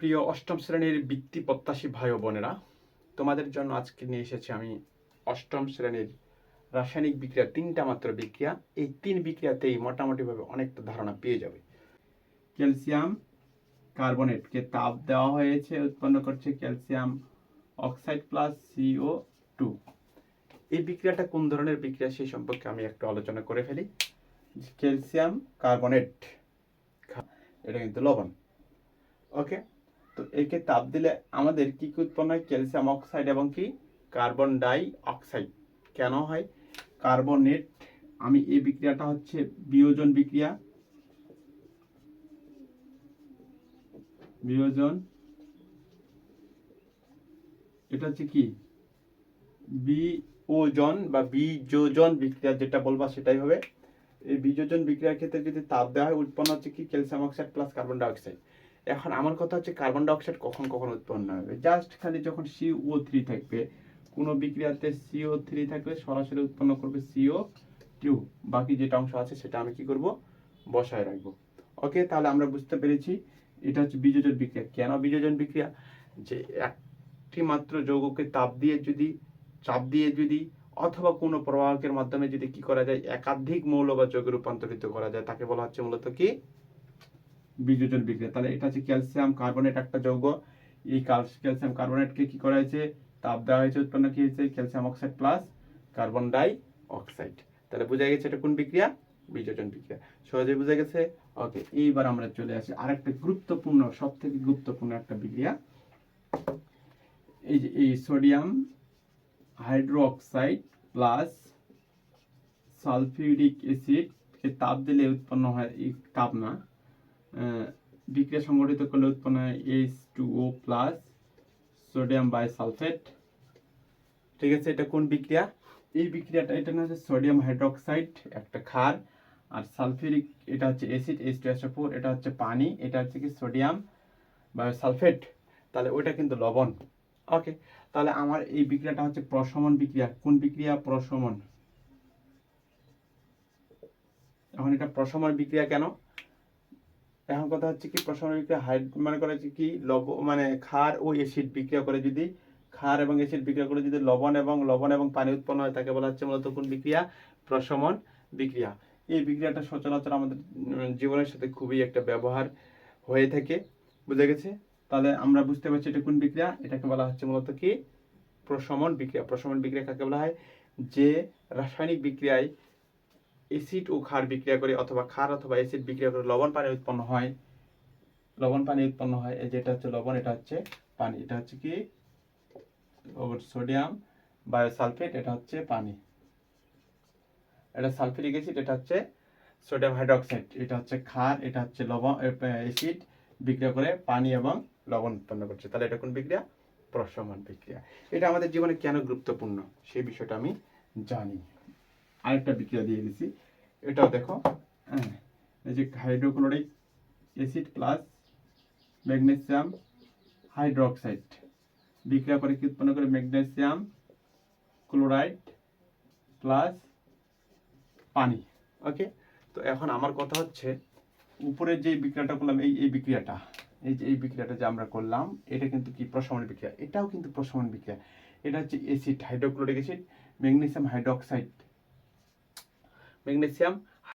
প্রিয় অষ্টম শ্রেণির বৃত্তি প্রত্যাশী ভাই বোনেরা, তোমাদের জন্য আজকে নিয়ে এসেছি আমি অষ্টম শ্রেণির রাসায়নিক বিক্রিয়া তিনটা মাত্র বিক্রিয়া। এই তিন বিক্রিয়াতেই মোটামুটিভাবে অনেকটা ধারণা পেয়ে যাবে। ক্যালসিয়াম কার্বনেটকে তাপ দেওয়া হয়েছে, উৎপন্ন করছে calcium oxide plus CO two. এই বিক্রিয়াটা কোন ধরনের বিক্রিয়া সেই সম্পর্কে আমি একটু আলোচনা করে ফেলি। ক্যালসিয়াম কার্বনেট, এটা কিন্তু লবণ। ওকে? তো একে তাপ দিলে আমাদের কি কি উৎপন্ন হয়? ক্যালসিয়াম অক্সাইড এবং কি? Carbon dioxide. কেন হয়? কার্বনেট, আমি এই বিক্রিয়াটা হচ্ছে বিয়োজন বিক্রিয়া। বিয়োজন, এটা হচ্ছে কি? বিয়োজন বা বীজোজন বিক্রিয়া যেটা বলবা সেটাই হবে। এই বিযোজন বিক্রিয়ার ক্ষেত্রে যদি তাপ দেওয়া হয়, উৎপন্ন হচ্ছে কি? Calcium oxide plus carbon dioxide এখন আমার কথা হচ্ছে কার্বন ডাইঅক্সাইড কখন কখন উৎপন্ন হবে? জাস্ট খালি যখন সিও থ্রি থাকবে, কোনো বিক্রিয়াতে সিও থ্রি থাকলে সরাসরি উৎপন্ন করবে সিও টু বাকি যেটা অংশ আছে সেটা আমি কি করব? বসায় রাখব। ওকে তাহলে আমরা বুঝতে পেরেছি, এটা হচ্ছে বিযোজন বিক্রিয়া। কেন বিযোজন বিক্রিয়া? যে একটি মাত্র যৌগকে তাপ দিয়ে যদি, চাপ দিয়ে যদি, অথবা কোনো প্রবাহকের মাধ্যমে যদি কি করা যায়? একাধিক মৌল বা যৌগে রূপান্তরিত করা যায়। তাকে বলা হচ্ছে মূলত কি? বিযোজন বিক্রিয়া। তাহলে এটা হচ্ছে ক্যালসিয়াম কার্বনেট একটা যৌগ। এই ক্যালসিয়াম কার্বনেটকে কি করা হয়েছে? তাপ দেওয়া হয়েছে উৎপন্ন কি হয়েছে? Calcium oxide plus carbon dioxide তাহলে বোঝা গেছে এটা কোন বিক্রিয়া? বিযোজন বিক্রিয়া। সহজে বোঝা গেছে? ওকে এইবার আমরা চলে আসি আরেকটা গুরুত্বপূর্ণ সব থেকে গুরুত্বপূর্ণ একটা বিক্রিয়া। এই যে, এই sodium hydroxide plus sulphuric acid তাপ দিলে উৎপন্ন হয় এই তাপ না। বিক্রিয়া সংগঠিত করলে উৎপন্ন হয় H two O plus sodium bisulphate ঠিক আছে, এটা কোন বিক্রিয়া? এই বিক্রিয়াটা, এটা না হচ্ছে সোডিয়াম হাইড্রোক্সাইড একটা ক্ষার। আর সালফিউরিক এটা হচ্ছে অ্যাসিড এইচ টু ফোর এটা হচ্ছে পানি, এটা হচ্ছে কি সোডিয়াম বায়োসালফেট তাহলে ওইটা কিন্তু লবণ। ওকে তাহলে আমার এই বিক্রিয়াটা হচ্ছে প্রশমন বিক্রিয়া। কোন বিক্রিয়া? প্রশমন। এখন এটা প্রশমন বিক্রিয়া কেন? এখন কথা হচ্ছে কি প্রশমন বিক্রিয়া হাইড মানে করে হচ্ছে কি লব মানে ক্ষার ও অ্যাসিড বিক্রিয়া করে যদি, ক্ষার এবং অ্যাসিড বিক্রিয়া করে যদি লবণ এবং লবণ এবং পানি উৎপন্ন হয়, তাকে বলা হচ্ছে মূলত কোন বিক্রিয়া? প্রশমন বিক্রিয়া। এই বিক্রিয়াটা সচরাচর আমাদের জীবনের সাথে খুবই একটা ব্যবহার হয়ে থাকে, বুঝে গেছে? তাহলে আমরা বুঝতে পারছি এটা কোন বিক্রিয়া? এটাকে বলা হচ্ছে মূলত কি? প্রশমন বিক্রিয়া। প্রশমন বিক্রিয়া কাকে বলা হয়? যে রাসায়নিক বিক্রিয়ায় অ্যাসিড ও ক্ষার বিক্রিয়া করে অথবা ক্ষার অথবা অ্যাসিড বিক্রিয়া করে লবণ পানি উৎপন্ন হয়। লবণ পানি উৎপন্ন হয় যেটা হচ্ছে লবণ, এটা হচ্ছে পানি। এটা হচ্ছে কি? সোডিয়াম, বায়োসালফেট, এটা হচ্ছে পানি। এটা সালফিউরিক অ্যাসিড, এটা হচ্ছে সোডিয়াম হাইড্রোক্সাইড। এটা হচ্ছে ক্ষার, এটা হচ্ছে লবণ অ্যাসিড বিক্রিয়া করে পানি এবং লবণ উৎপন্ন করছে। তাহলে এটা কোন বিক্রিয়া? প্রশমন বিক্রিয়া। এটা আমাদের জীবনে কেন গুরুত্বপূর্ণ? সেই বিষয়টা আমি জানি। আরেকটা বিক্রিয়া দিয়ে দিছি। এটাও দেখো হ্যাঁ এই যে hydrochloric acid plus magnesium hydroxide. বিক্রিয়া করে কি উৎপন্ন করে? ম্যাগনেসিয়াম ক্লোরাইড প্লাস পানি। ওকে? তো এখন আমার কথা হচ্ছে, উপরে যে বিক্রিয়াটা করলাম, এই এই বিক্রিয়াটা, এই যে, এই বিক্রিয়াটা যে আমরা করলাম, এটা কিন্তু কি প্রশমন বিক্রিয়া? এটাও কিন্তু প্রশমন বিক্রিয়া। এটা হচ্ছে acid, hydrochloric acid, magnesium hydroxide. Magnesium